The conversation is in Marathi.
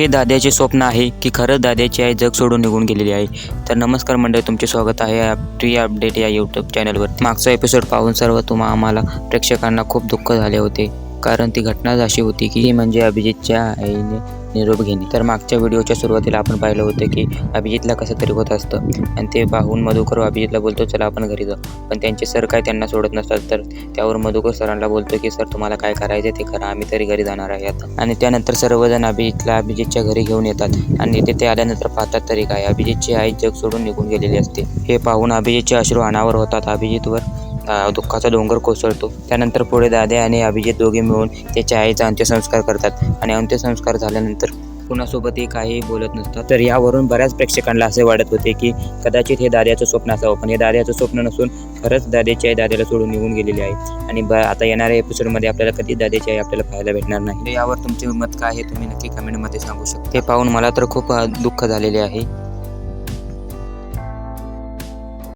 हे दाद्याचे स्वप्न आहे की खरंच दाद्याची आई जग सोडून निघून गेलेली आहे. तर नमस्कार मंडळी तुमचे स्वागत आहे प्रिय फ्री अपडेट या यूट्यूब चॅनलवर मागचा एपिसोड पाहून सर्व तुम्हा आम्हाला प्रेक्षकांना खूप दुःख झाले होते. कारण ती घटनाच अशी होती की म्हणजे अभिजितच्या आईने निरोप घेणे. तर मागच्या व्हिडिओच्या सुरुवातीला आपण पाहिलं होतं की अभिजितला कसं तरी होत असतं. आणि ते पाहून मधुकर अभिजितला बोलतो चला आपण घरी जाऊ. पण त्यांचे सर काय त्यांना सोडत नसतात तर त्यावर मधुकर सरांना बोलतो की सर तुम्हाला काय करायचं ते करा आम्ही तरी घरी जाणार आहे आता. आणि त्यानंतर सर्वजण अभिजितला अभिजितच्या घरी घेऊन येतात. आणि तिथे आल्यानंतर पाहतात तरी काय अभिजितची आई जग सोडून निघून गेलेली असते. हे पाहून अभिजितचे अश्रू अनावर होतात अभिजितवर. दुःखाचा डोंगर कोसळतो. त्यानंतर पुढे दादे आणि अभिजित दोघे मिळून त्याच्या आईचा अंत्यसंस्कार करतात. आणि अंत्यसंस्कार झाल्यानंतर कुणासोबतही काहीही बोलत नसतात तर यावरून बऱ्याच प्रेक्षकांना असे वाटत होते की कदाचित हे दाद्याचं स्वप्न असावं. पण हे दाद्याचं स्वप्न नसून खरंच दाद्याची आई दाद्याला सोडून निघून गेलेली आहे. आणि ब आता येणाऱ्या एपिसोडमध्ये आपल्याला कधी दाद्याची आई आपल्याला पाहायला भेटणार नाही. तर यावर तुमचे मत काय आहे? तुम्ही नक्की कमेंटमध्ये सांगू शकता. ते पाहून मला तर खूप दुःख झालेले आहे.